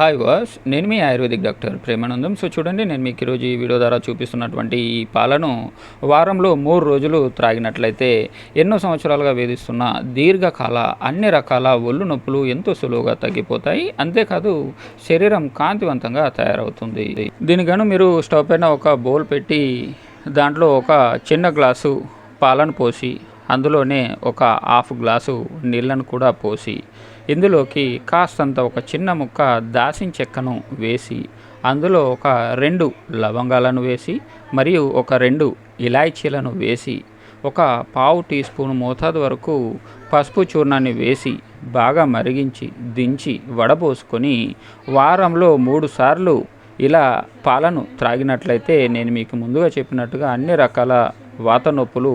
Hi వాస్ నేను మీ ఆయుర్వేదిక్ డాక్టర్ ప్రేమానందం. సో చూడండి నేను మీకు ఈరోజు ఈ వీడియో ద్వారా చూపిస్తున్నటువంటి ఈ పాలను వారంలో మూడు రోజులు త్రాగినట్లయితే ఎన్నో సంవత్సరాలుగా వేధిస్తున్న దీర్ఘకాల అన్ని రకాల ఒళ్ళు నొప్పులు ఎంతో సులువుగా తగ్గిపోతాయి. అంతేకాదు శరీరం కాంతివంతంగా తయారవుతుంది. దీనికను మీరు స్టవ్ పైన ఒక బౌల్ పెట్టి దాంట్లో ఒక చిన్న గ్లాసు పాలను పోసి అందులోనే ఒక హాఫ్ గ్లాసు నీళ్ళను కూడా పోసి ఇందులోకి కాస్తంత ఒక చిన్న ముక్క దాసిన చెక్కను వేసి అందులో ఒక రెండు లవంగాలను వేసి మరియు ఒక రెండు ఇలాయచీలను వేసి ఒక పావు టీ స్పూన్ మోతాదు వరకు పసుపు చూర్ణాన్ని వేసి బాగా మరిగించి దించి వడబోసుకొని వారంలో మూడు సార్లు ఇలా పాలను త్రాగినట్లయితే నేను మీకు ముందుగా చెప్పినట్టుగా అన్ని రకాల వాత నొప్పులు